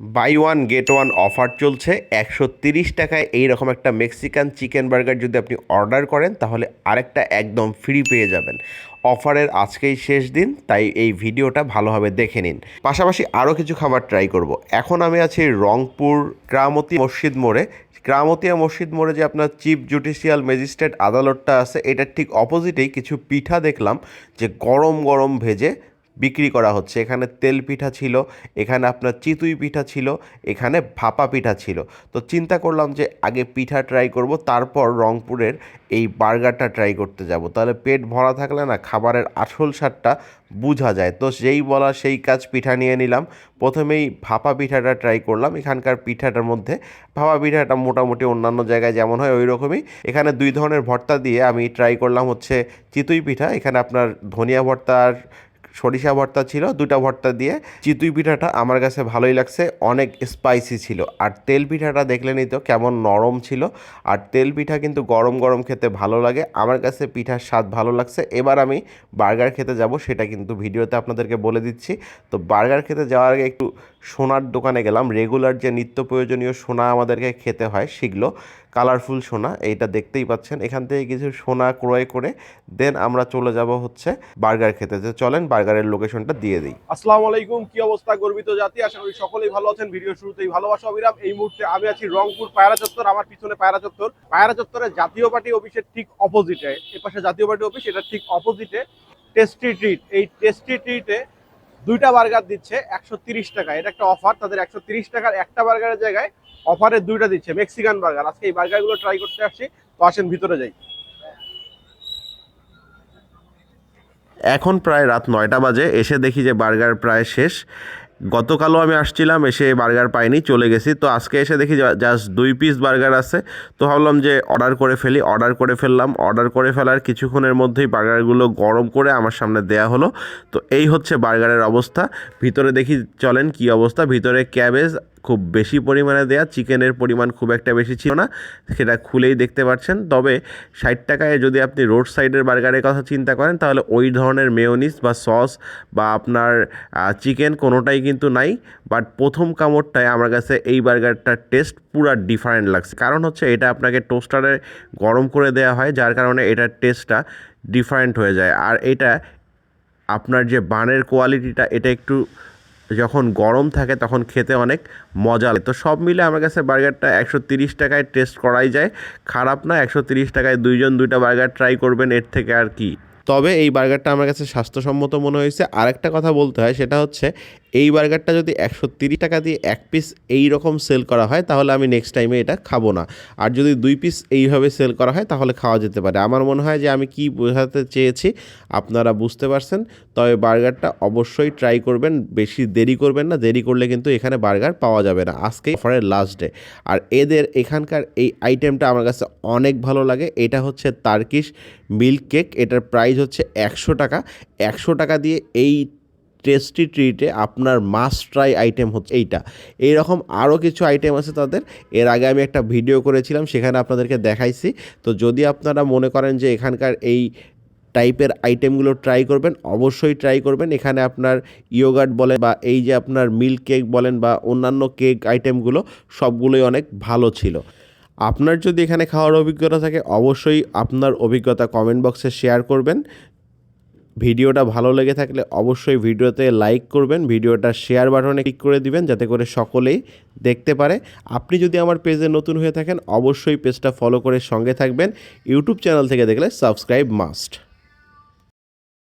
Buy one get one offer চলছে। একশো তিরিশ টাকায় এইরকম একটা মেক্সিকান চিকেন বার্গার যদি আপনি অর্ডার করেন, তাহলে আরেকটা একদম ফ্রি পেয়ে যাবেন। অফারের আজকেই শেষ দিন, তাই এই ভিডিওটা ভালোভাবে দেখে নিন। পাশাপাশি আরও কিছু খাবার ট্রাই করব। এখন আমি আছি রংপুর ক্রামতি মসজিদ মোড়ে। ক্রামতিয়া মসজিদ মোড়ে যে আপনার চিফ জুডিশিয়াল ম্যাজিস্ট্রেট আদালতটা আছে, এটার ঠিক অপোজিটেই কিছু পিঠা দেখলাম, যে গরম গরম ভেজে বিক্রি করা হচ্ছে। এখানে তেল পিঠা ছিল, এখানে আপনার চিতুই পিঠা ছিল, এখানে ভাপা পিঠা ছিল। তো চিন্তা করলাম যে আগে পিঠা ট্রাই করব, তারপর রংপুরের এই বার্গারটা ট্রাই করতে যাব। তাহলে পেট ভরা থাকলে না খাবারের আসল স্বাদটা বোঝা যায়। তো যেই বলা সেই কাজ পিঠা নিয়ে নিলাম। প্রথমেই ভাপা পিঠাটা ট্রাই করলাম। এখানকার পিঠাটার মধ্যে ভাপা পিঠাটা মোটামুটি অন্যান্য জায়গায় যেমন হয় ওই রকমই। এখানে দুই ধরনের ভর্তা দিয়ে আমি ট্রাই করলাম হচ্ছে চিতুই পিঠা। এখানে আপনার ধনিয়া ভর্তা আর সরিষা ভর্তা ছিল দুটা ভর্তা দিয়ে। চিতুই পিঠাটা আমার কাছে ভালোই লাগছে, অনেক স্পাইসি ছিল। আর তেল পিঠাটা দেখলেনই তো কেমন নরম ছিল। আর তেল পিঠা কিন্তু গরম গরম খেতে ভালো লাগে। আমার কাছে পিঠার স্বাদ ভালো লাগছে। এবার আমি বার্গার খেতে যাব, সেটা কিন্তু ভিডিওতে আপনাদেরকে বলে দিচ্ছি। তো বার্গার খেতে যাওয়ার আগে একটু সোনার দোকানে গেলাম। রেগুলার যে নিত্য প্রয়োজনীয় সোনা আমাদেরকে খেতে হয়, সেগুলো কালারফুল সোনা, এইটা দেখতেই পাচ্ছেন। এখান থেকে কিছু সোনা ক্রয় করে দেন আমরা চলে যাব হচ্ছে বার্গার খেতে। যে চলেন বার্গারের লোকেশনটা দিয়ে দিই। আসসালামু আলাইকুম, কি অবস্থা গর্বিত জাতি? আশা করি সকলেই ভালো আছেন। ভিডিও শুরুতেই ভালোবাসা, অবিরাম। এই মুহূর্তে আমি আছি রংপুর পায়রা চত্বর, আমার পিছনে পায়রা চত্বর। পায়রা চত্বরের জাতীয় পার্টি অফিসের ঠিক অপোজিটে এ পাশে জাতীয় পার্টি অফিস, এটা ঠিক অপোজিটে টেস্টি ট্রিট এই টেস্টি ট্রিটে দুইটা বার্গার দিচ্ছে একশো টাকা এটা একটা অফার তাদের একশো টাকার একটা বার্গারের জায়গায় অফারের দুইটা দিচ্ছে মেক্সিকান বার্গার আজকে এই বার্গারগুলো ট্রাই করতে আসছি, তো আসেন ভিতরে যাই। এখন প্রায় রাত নয়টা বাজে, এসে দেখি যে বার্গার প্রায় শেষ। গতকালও আমি আসছিলাম, এসে বার্গার পাইনি, চলে গেছি। তো আজকে এসে দেখি জাস্ট দুই পিস বার্গার আছে। তো ভাবলাম যে অর্ডার করে ফেলি অর্ডার করে ফেললাম। অর্ডার করে ফেলার কিছুক্ষণের মধ্যেই বার্গারগুলো গরম করে আমার সামনে দেয়া হলো। তো এই হচ্ছে বার্গারের অবস্থা। ভিতরে দেখি, চলেন কি অবস্থা? ভিতরে ক্যাবেজ খুব বেশি পরিমাণে দেয়া, চিকেনের পরিমাণ খুব একটা বেশি ছিল না, সেটা খুলেই দেখতে পাচ্ছেন। তবে ষাট টাকায় যদি আপনি রোড সাইডের বার্গারের কথা চিন্তা করেন, তাহলে ওই ধরনের মেয়োনিস বা সস বা আপনার চিকেন কোনোটাই কিন্তু নাই। বাট প্রথম কামড়টায় আমার কাছে এই বার্গারটার টেস্ট পুরা ডিফারেন্ট লাগছে। কারণ হচ্ছে এটা আপনাকে টোস্টারে গরম করে দেওয়া হয়, যার কারণে এটার টেস্টটা ডিফারেন্ট হয়ে যায়। আর এটা আপনার যে বানের কোয়ালিটিটা, এটা একটু যখন গরম থাকে তখন খেতে অনেক মজা লাগে। তো সব মিলে আমার কাছে বার্গারটা একশো তিরিশ টাকায় টেস্ট করাই যায়। খারাপ না, একশো তিরিশ টাকায় দুইজন দুইটা বার্গার ট্রাই করবেন, এর থেকে আর কি। তবে এই বার্গারটা আমার কাছে স্বাস্থ্যসম্মত মনে হয়েছে। আরেকটা কথা বলতে হয়, সেটা হচ্ছে এই বার্গারটা যদি একশো তিরিশ টাকা দিয়ে এক পিস এই রকম সেল করা হয়, তাহলে আমি নেক্সট টাইমে এটা খাব না। আর যদি দুই পিস এইভাবে সেল করা হয়, তাহলে খাওয়া যেতে পারে। আমার মনে হয় যে আমি কি বোঝাতে চেয়েছি, আপনারা বুঝতে পারছেন। তবে বার্গারটা অবশ্যই ট্রাই করবেন, বেশি দেরি করবেন না। দেরি করলে কিন্তু এখানে বার্গার পাওয়া যাবে না। আজকেই অফারের লাস্ট ডে আর এদের এখানকার এই আইটেমটা আমার কাছে অনেক ভালো লাগে। এটা হচ্ছে তার্কিশ মিল্ক কেক এটার প্রাইস হচ্ছে একশো টাকা। একশো টাকা দিয়ে এই টেস্টি ট্রিটে আপনার মাস্ট ট্রাই আইটেম হচ্ছে এইটা। এইরকম আরও কিছু আইটেম আছে তাদের। এর আগে আমি একটা ভিডিও করেছিলাম, সেখানে আপনাদেরকে দেখাইছি। তো যদি আপনারা মনে করেন যে এখানকার এই টাইপের আইটেমগুলো ট্রাই করবেন, অবশ্যই ট্রাই করবেন। এখানে আপনার ইয়োগার্ট বলেন বা এই যে আপনার মিল্ক কেক বলেন বা অন্যান্য কেক আইটেমগুলো সবগুলোই অনেক ভালো ছিল। আপনার যদি এখানে খাওয়ার অভিজ্ঞতা থাকে, অবশ্যই আপনার অভিজ্ঞতা কমেন্ট বক্সে শেয়ার করবেন। ভিডিওটা ভালো লেগে থাকলে অবশ্যই ভিডিওতে লাইক করবেন, ভিডিওটা শেয়ার বাটনে ক্লিক করে দিবেন, যাতে করে সকলেই দেখতে পারে। আপনি যদি আমার পেজে নতুন হয়ে থাকেন, অবশ্যই পেজটা ফলো করে সঙ্গে থাকবেন। ইউটিউব চ্যানেল থেকে দেখলে সাবস্ক্রাইব মাস্ট